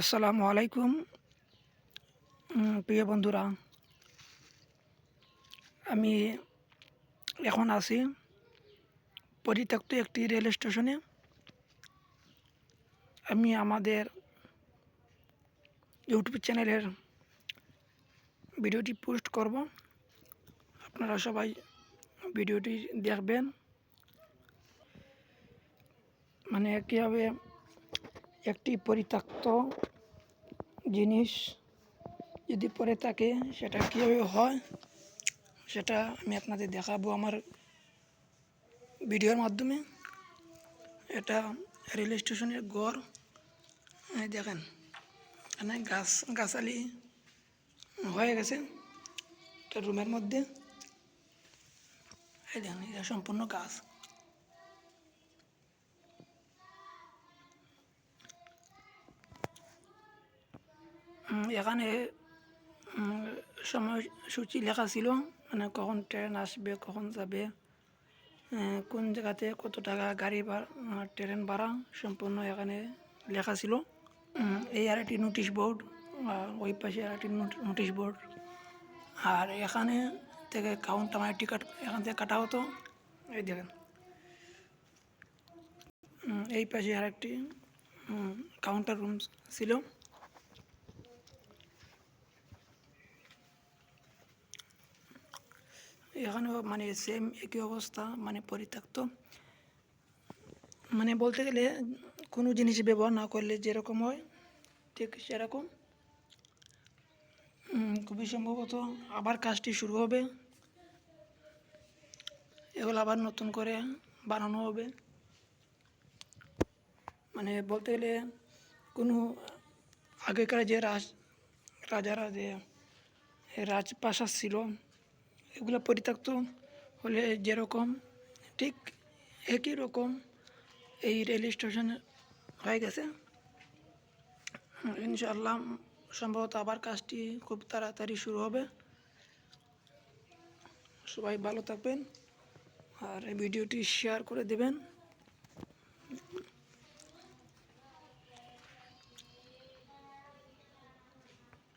আসসালামু আলাইকুম প্রিয় বন্ধুরা। আমি এখন আছি পরিত্যক্ত একটি রেল স্টেশনে। আমি আমাদের ইউটিউব চ্যানেলের ভিডিওটি পোস্ট করব। আপনারা সবাই ভিডিওটি দেখবেন। মানে কীভাবে একটি পরিত্যক্ত জিনিস যদি পরে থাকে, সেটা কীভাবে হয়, সেটা আমি আপনাদের দেখাবো আমার ভিডিওর মাধ্যমে। এটা রেল স্টেশনের গড়। দেখেন, এখানে গাছ, গাছালি হয়ে গেছে একটা রুমের মধ্যে। এই দেখেন, এটা সম্পূর্ণ গাছ। এখানে সময়সূচি লেখা ছিল মানে কখন ট্রেন আসবে কখন যাবে কোন জায়গাতে কত টাকা গাড়ি ট্রেন ভাড়া সম্পূর্ণ এখানে লেখা ছিল এই আর একটি নোটিশ বোর্ড আর ওই পাশে আর একটি নোটিশ বোর্ড আর এখানে থেকে কাউন্ট আমার টিকিট এখান থেকে কাটা হতো এই দেখেন এই পাশে আর একটি কাউন্টার রুম ছিল এখানেও মানে সেম একই অবস্থা মানে পরিত্যক্ত। মানে বলতে গেলে কোনো জিনিস ব্যবহার না করলে যেরকম হয়, ঠিক সেরকম। খুবই সম্ভবত আবার কাজটি শুরু হবে। এগুলো আবার নতুন করে বানানো হবে। মানে বলতে গেলে কোনো আগেকার যে রাজ, রাজারা যে রাজপ্রাসাদ ছিল এগুলো পরিত্যক্ত হলে যেরকম, ঠিক একই রকম এই রেল স্টেশন হয়ে গেছে। ইনশাল্লাহ সম্ভবত আবার কাজটি খুব তাড়াতাড়ি শুরু হবে। সবাই ভালো থাকবেন আর এই ভিডিওটি শেয়ার করে দেবেন।